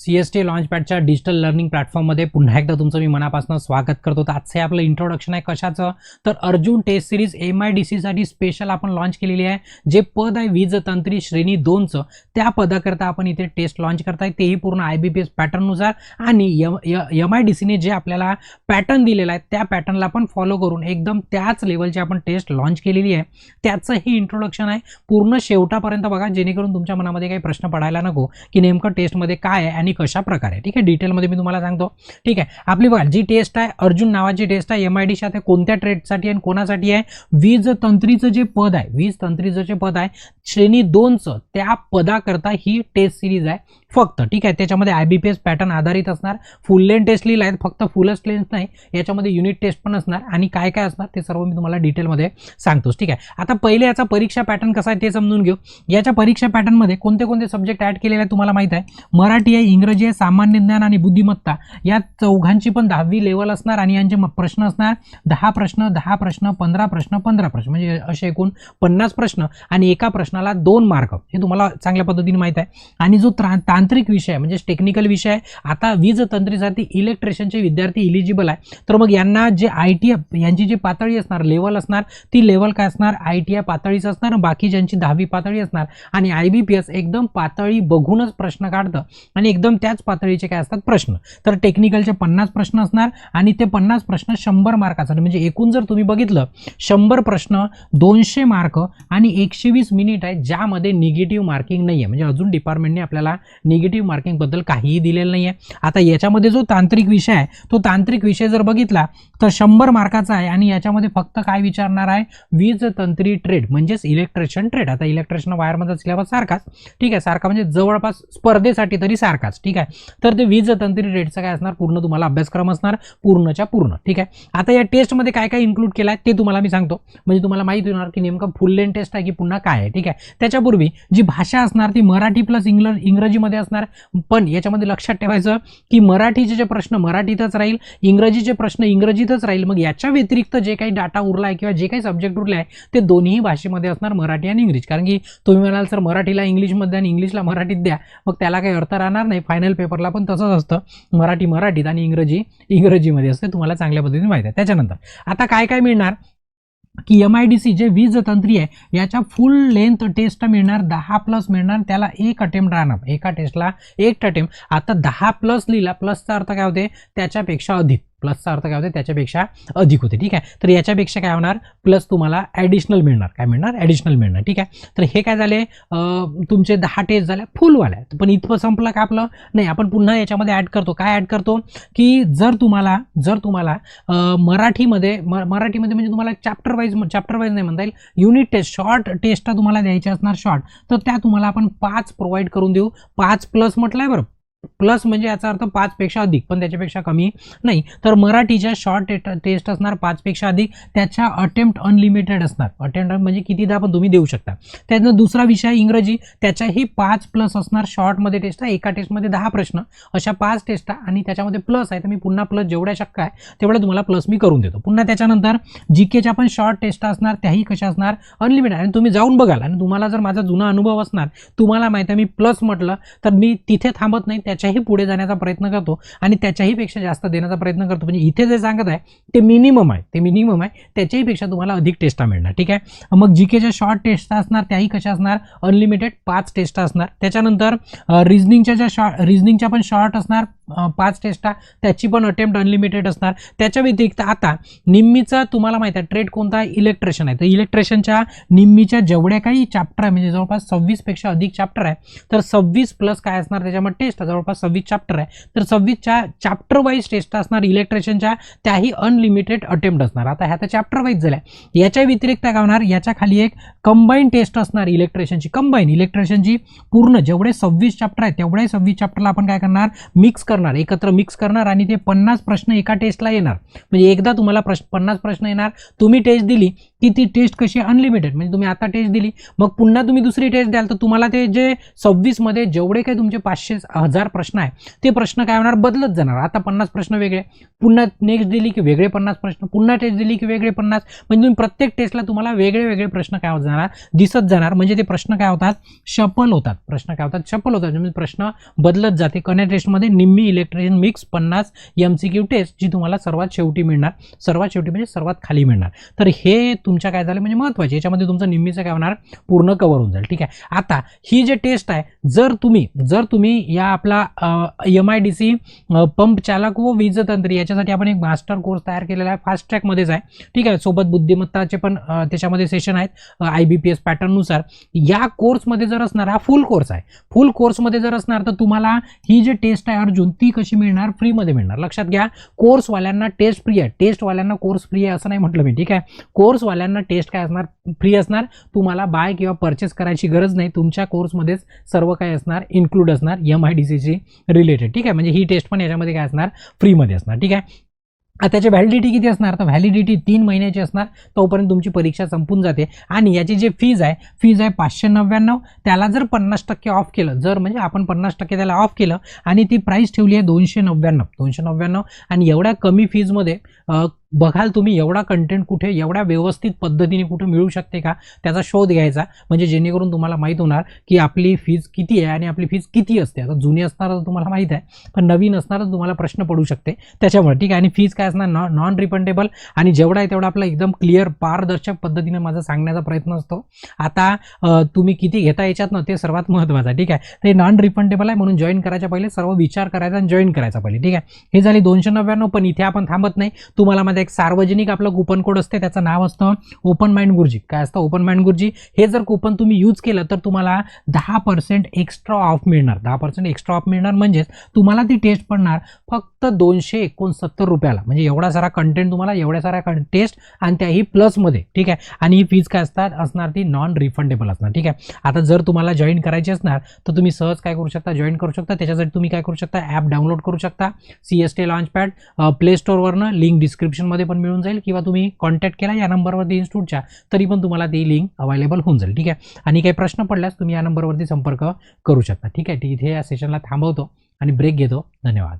C S T लॉन्चपॅडच्या digital learning प्लॅटफॉर्ममध्ये पुन्हा एकदा तुमचं मी मनापासून स्वागत करतो. तर आजचं आपलं इंट्रोडक्शन आहे कशाचं? तर Arjun test series M I D सीसाठी स्पेशल आपण लॉन्च केलेली आहे. जे पद आहे वीज तंत्री श्रेणी दोनचं त्या पदाकरता आपण इथे टेस्ट लॉन्च करताय. तेही पूर्ण आय बी पी एस पॅटर्ननुसार आणि एम आय डी सीने जे आपल्याला पॅटर्न दिलेला आहे त्या पॅटर्नला आपण फॉलो करून एकदम त्याच लेवलची आपण टेस्ट लॉन्च केलेली आहे. त्याचं हे इंट्रोडक्शन आहे. पूर्ण शेवटापर्यंत बघा जेणेकरून तुमच्या मनामध्ये काही प्रश्न पडायला नको की नेमकं टेस्टमध्ये काय आहे आणि कशा प्रकारे ठीक आहे डिटेलमध्ये मी तुम्हाला सांगतो. ठीक आहे आपली बघा जी टेस्ट आहे अर्जुन नावाची टेस्ट आहे एम आय डी आहे कोणत्या ट्रेडसाठी आणि कोणासाठी आहे? वीज तंत्रीचं जे पद आहे वीज तंत्रीचं जे पद आहे श्रेणी दोनचं त्या पदाकरता ही टेस्ट सिरीज आहे. फक्त ठीक आहे? त्याच्यामध्ये I B P S pattern आधारित असणार. फुल लेन टेस्ट लिहिला आहे फक्त फुलच लेन्स नाही. याच्यामध्ये युनिट टेस्ट पण असणार. आणि काय काय असणार ते सर्व मी तुम्हाला डिटेलमध्ये सांगतोच ठीक आहे? आता पहिले याचा परीक्षा पॅटर्न कसा आहे ते समजून घेऊ. याच्या परीक्षा पॅटर्नमध्ये कोणते कोणते सब्जेक्ट ॲड केलेले आहे तुम्हाला माहीत आहे? मराठी आहे इंग्रजी आहे सामान्य ज्ञान आणि बुद्धिमत्ता. या चौघांची पण दहावी लेवल असणार आणि यांचे प्रश्न असणार. दहा प्रश्न दहा प्रश्न पंधरा प्रश्न पंधरा प्रश्न. म्हणजे असे एकूण पन्नास प्रश्न आणि एका प्रश्नाला दोन मार्क हे तुम्हाला चांगल्या पद्धतीने माहीत आहे. आणि जो त्रा तांत्रिक विषय म्हणजे टेक्निकल विषय. आहे आता वीज तंत्रीसाठी इलेक्ट्रिशियनचे विद्यार्थी इलिजिबल आहे. तर मग यांना जे आय टी यांची जी पातळी असणार लेवल असणार ती लेवल काय असणार? आय टी आय पातळीच असणार बाकी ज्यांची दहावी पातळी असणार. आणि आय बी पी एस एकदम पातळी बघूनच प्रश्न काढतं. आणि एकदम त्याच पातळीचे काय असतात? प्रश्न. तर टेक्निकलचे पन्नास प्रश्न असणार आणि ते पन्नास प्रश्न शंभर मार्काचा. म्हणजे एकूण जर तुम्ही बघितलं शंभर प्रश्न दोनशे मार्क आणि एकशे वीस मिनिट आहे ज्यामध्ये निगेटिव्ह मार्किंग नाही आहे म्हणजे अजून डिपार्टमेंटने आपल्याला निगेटिव्ह मार्किंगबद्दल काहीही दिलेलं नाही आहे आता याच्यामध्ये जो तांत्रिक विषय आहे तो तांत्रिक विषय जर बघितला तर शंभर मार्काचा आहे आणि याच्यामध्ये फक्त काय विचारणार आहे? वीज तंत्री ट्रेड म्हणजेच इलेक्ट्रिशियन ट्रेड आता इलेक्ट्रिशियन वायरमध्ये सिलेबस सारखाच ठीक आहे सारखा म्हणजे जवळपास स्पर्धेसाठी तरी सारखाच ठीक आहे. तर ते वीज तंत्री ट्रेडचं काय असणार? पूर्ण तुम्हाला अभ्यासक्रम असणार पूर्णच्या पूर्ण ठीक आहे. आता या टेस्टमध्ये काय काय इन्क्लूड केलं आहे ते तुम्हाला मी सांगतो. म्हणजे तुम्हाला माहिती होणार की नेमकं फुल लेन टेस्ट आहे की पुन्हा काय आहे ठीक आहे. त्याच्यापूर्वी जी भाषा असणार ती मराठी प्लस इंग्ल इंग्रजीमध्ये असणार. पण याच्यामध्ये लक्षात ठेवायचं की मराठीचे जे प्रश्न मराठीतच राहील इंग्रजीचे प्रश्न इंग्रजीतच राहील. मग याच्या व्यतिरिक्त जे काही डाटा उरला आहे किंवा जे काही सब्जेक्ट उरले आहे ते दोन्ही भाषेमध्ये असणार मराठी आणि इंग्लिश कारण की तुम्ही म्हणाल सर मराठीला इंग्लिशमध्ये आणि इंग्लिशला मराठीत द्या. मग त्याला काही अर्थ राहणार नाही. फायनल पेपरला पण तसंच असतं. मराठी मराठीत आणि इंग्रजी इंग्रजीमध्ये असते. तुम्हाला चांगल्या पद्धतीने माहिती आहे. त्याच्यानंतर आता काय काय मिळणार? की एम आय डी सी जे वीज तंत्री आहे याच्या फुल लेंथ टेस्ट मिळणार दहा प्लस मिळणार त्याला एक अटेम्प्ट राहणार. एका टेस्टला एक अटेम्प्ट आता दहा प्लस लिहिला प्लसचा अर्थ काय होते? त्याच्यापेक्षा अधिक. प्लसचा अर्थ काय होते? त्याच्यापेक्षा अधिक होते. ठीक आहे? तर याच्यापेक्षा काय होणार? प्लस तुम्हाला ॲडिशनल मिळणार. काय मिळणार? ॲडिशनल मिळणार. ठीक आहे? तर हे काय झाले? तुमचे दहा टेस्ट झाल्या फुलवाल्या पण इथं संपलं का आपलं? नाही आपण पुन्हा याच्यामध्ये ॲड करतो. काय ॲड करतो? की जर तुम्हाला जर तुम्हाला मराठीमध्ये म मराठीमध्ये म्हणजे तुम्हाला चॅप्टर वाईज चॅप्टर वाईज नाही म्हणता येईल. युनिट टेस्ट शॉर्ट टेस्टला तुम्हाला द्यायचे असणार शॉर्ट तर त्या तुम्हाला आपण पाच प्रोव्हाइड करून देऊ. पाच प्लस म्हटलं आहे बरं. प्लस म्हणजे याचा अर्थ पाचपेक्षा अधिक पण त्याच्यापेक्षा कमी नाही. तर मराठीच्या शॉर्ट टेस्ट असणार पाचपेक्षा अधिक त्याच्या अटेम्प्ट अनलिमिटेड असणार. अटेम्प्ट म्हणजे कितीदा पण तुम्ही देऊ शकता. त्यानंतर दुसरा विषय इंग्रजी त्याच्याही पाच प्लस असणार शॉर्टमध्ये टेस्ट आहे. एका टेस्टमध्ये दहा प्रश्न. अशा पाच टेस्ट आणि त्याच्यामध्ये प्लस आहे तर मी पुन्हा प्लस जेवढ्या शक्य आहे तेवढ्या तुम्हाला प्लस मी करून देतो. पुन्हा त्याच्यानंतर जी केच्या पण शॉर्ट टेस्ट असणार त्याही कशा असणार? अनलिमिटेड आणि तुम्ही जाऊन बघाल. आणि तुम्हाला जर माझा जुना अनुभव असणार तुम्हाला माहिती आहे मी प्लस म्हटलं तर मी तिथे थांबत नाही. त्याच्याही पुढे जाण्याचा प्रयत्न करतो आणि त्याच्याही पेक्षा जास्त देण्याचा प्रयत्न करतो. म्हणजे इथे जे सांगत आहे ते मिनिमम आहे. ते मिनिमम आहे. त्याच्याही पेक्षा तुम्हाला अधिक टेस्टा मिळणार. ठीक आहे? मग जी केच्या शॉर्ट टेस्ट असणार त्याही कशा असणार? अनलिमिटेड पाच टेस्ट असणार. त्याच्यानंतर रिझनिंगच्या ज्या शॉर्ट रिझनिंगच्या पण शॉर्ट असणार पाच टेस्टा त्याची पण अटेम्प्ट अनलिमिटेड असणार. त्याच्या व्यतिरिक्त आता निम्मीचा तुम्हाला माहिती आहे ट्रेड कोणता? आहे आहे. तर इलेक्ट्रिशनच्या निम्मीच्या जेवढ्या काही चॅप्टर आहे म्हणजे जवळपास सव्वीसपेक्षा अधिक चॅप्टर आहे तर सव्वीस प्लस काय असणार? त्याच्यामध्ये टेस्ट जवळपास सव्वीस चॅप्टर आहे. तर सव्वीसच्या चॅप्टर वाईज टेस्ट असणार इलेक्ट्रिशनच्या त्याही अनलिमिटेड अटेम्प्ट असणार. आता ह्या तर चॅप्टर वाईज झाल्या. याच्या व्यतिरिक्त काय होणार? याच्या खाली एक कंबाईन टेस्ट असणार इलेक्ट्रिशियनची कंबाईन इलेक्ट्रिशियनची पूर्ण जेवढे सव्वीस चॅप्टर आहे तेवढे सव्वीस चॅप्टरला आपण काय करणार? मिक्स करणार. करणार एकत्र मिक्स करणार आणि ते पन्नास प्रश्न एका टेस्टला येणार. म्हणजे एकदा तुम्हाला प्रश्न पन्नास प्रश्न येणार तुम्ही टेस्ट दिली की ती टेस्ट कशी अनलिमिटेड म्हणजे तुम्ही आता टेस्ट दिली मग पुन्हा तुम्ही दुसरी टेस्ट द्याल तर तुम्हाला ते जे सव्वीसमध्ये जेवढे काही तुमचे पाचशे हजार प्रश्न आहे ते प्रश्न काय होणार? बदलत जाणार. आता पन्नास प्रश्न वेगळे पुन्हा नेक्स्ट दिली की वेगळे पन्नास प्रश्न पुन्हा टेस्ट दिली की वेगळे पन्नास म्हणजे तुम्ही प्रत्येक टेस्टला तुम्हाला वेगळे वेगळे प्रश्न काय होत जाणार? दिसत जाणार. म्हणजे ते प्रश्न काय होतात? शफल होतात. प्रश्न काय होतात? शफल होतात. म्हणजे प्रश्न बदलत जाते. कन्या टेस्टमध्ये निम्मी इलेक्ट्रिशियन मिक्स पन्नास एम सी क्यू टेस्ट जी तुम्हाला सर्वात शेवटी मिळणार. सर्वात शेवटी म्हणजे सर्वात खाली मिळणार. तर हे तुमच्या काय झालं म्हणजे महत्त्वाचे याच्यामध्ये तुमचं निम्मीचं काय होणार? पूर्ण कवर होऊन जाईल. ठीक आहे? आता ही जे टेस्ट आहे जर तुम्ही जर तुम्ही या आपला M I D C pump चालक व वीजतंत्री याच्यासाठी आपण एक मास्टर कोर्स तयार केलेला आहे. फास्ट ट्रॅकमध्येच आहे. ठीक आहे? सोबत बुद्धिमत्ताचे पण त्याच्यामध्ये सेशन आहेत. आय बी पी एस पॅटर्ननुसार या कोर्समध्ये जर असणार हा फुल कोर्स आहे फुल कोर्समध्ये जर असणार तर तुम्हाला ही जी टेस्ट आहे अर्जुन ती कशी मिळणार? फ्रीमध्ये मिळणार. लक्षात घ्या कोर्सवाल्यांना टेस्ट फ्री आहे. टेस्टवाल्यांना कोर्स फ्री आहे असं नाही म्हटलं मी ठीक आहे? कोर्सवाल्यांना टेस्ट काय असणार? फ्री असणार. तुम्हाला बाय किंवा परचेस करायची गरज नाही. तुमच्या कोर्समध्येच सर्व काय असणार? इन्क्लूड असणार. एम आय डी सीची रिलेटेड ठीक आहे? म्हणजे ही टेस्ट पण याच्यामध्ये काय असणार? फ्रीमध्ये असणार ठीक आहे? त्याची व्हॅलिडिटी किती असणार? तर व्हॅलिडिटी तीन महिन्याची असणार. तोपर्यंत तुमची परीक्षा संपून जाते. आणि याची जे फीज आहे फीज आहे पाचशे नव्याण्णव. त्याला जर पन्नास टक्के ऑफ केलं जर म्हणजे आपण पन्नास टक्के त्याला ऑफ केलं आणि ती प्राईस ठेवली आहे दोनशे नव्याण्णव. दोनशे नव्याण्णव. आणि एवढ्या कमी फीजमध्ये बघाल तुम्ही एवढा कंटेंट कुठे एवढ्या व्यवस्थित पद्धतीने कुठे मिळू शकते का? त्याचा शोध घ्यायचा. म्हणजे जेणेकरून तुम्हाला माहीत होणार की आपली फीज किती आहे आणि आपली फीज किती असते. आता जुनी असणार तर तुम्हाला माहीत आहे पण नवीन असणार तर तुम्हाला प्रश्न पडू शकते. त्याच्यामुळे ठीक आहे. आणि फीज काय असणार? नॉ नॉन रिफंडेबल आणि जेवढा आहे तेवढा आपला एकदम क्लिअर पारदर्शक पद्धतीने माझा सांगण्याचा प्रयत्न असतो. आता तुम्ही किती घेता याच्यात ना ते सर्वात महत्त्वाचं आहे. ठीक आहे. ते नॉन रिफंडेबल आहे म्हणून जॉईन करायच्या पहिले सर्व विचार करायचा आणि जॉईन करायचा पहिले. ठीक आहे. हे झाले दोनशे नव्याण्णव पण इथे आपण थांबत नाही. तुम्हाला माझ्या एक सार्वजनिक आपलं कुपन कोड असते त्याचं नाव असतं ओपन माइंड गुरुजी. काय असतं ओपन माइंड गुरुजी? हे जर कुपन तुम्ही यूज केलं तर तुम्हाला दहा पर्सेंट एक्स्ट्रा ऑफ मिळणार. दहा पर्सेंट एक्स्ट्रा ऑफ मिळणार म्हणजेच तुम्हाला ती टेस्ट पडणार फक्त दोनशे एकोणसत्तर रुपयाला. म्हणजे एवढा सारा कंटेंट तुम्हाला एवढ्या साऱ्या टेस्ट आणि त्याही प्लसमध्ये ठीक आहे? आणि ही फीज काय असतात? असणार ती नॉन रिफंडेबल असणार. ठीक आहे? आता जर तुम्हाला जॉईन करायची असणार तर तुम्ही सहज काय करू शकता? जॉईन करू शकता. त्याच्यासाठी तुम्ही काय करू शकता? ॲप डाउनलोड करू शकता. C S T launchpad play स्टोरवरनं link डिस्क्रिप्शनमध्ये पण मिळून जाईल किंवा तुम्ही कॉन्टॅक्ट केला या नंबरवरती इन्स्टिट्यूटच्या तरी पण तुम्हाला ती लिंक अवेलेबल होऊन जाईल ठीक आहे? आणि काही प्रश्न पडल्यास तुम्ही या नंबरवरती संपर्क करू शकता ठीक आहे? ठीक इथे या सेशनला थांबवतो आणि ब्रेक घेतो. धन्यवाद.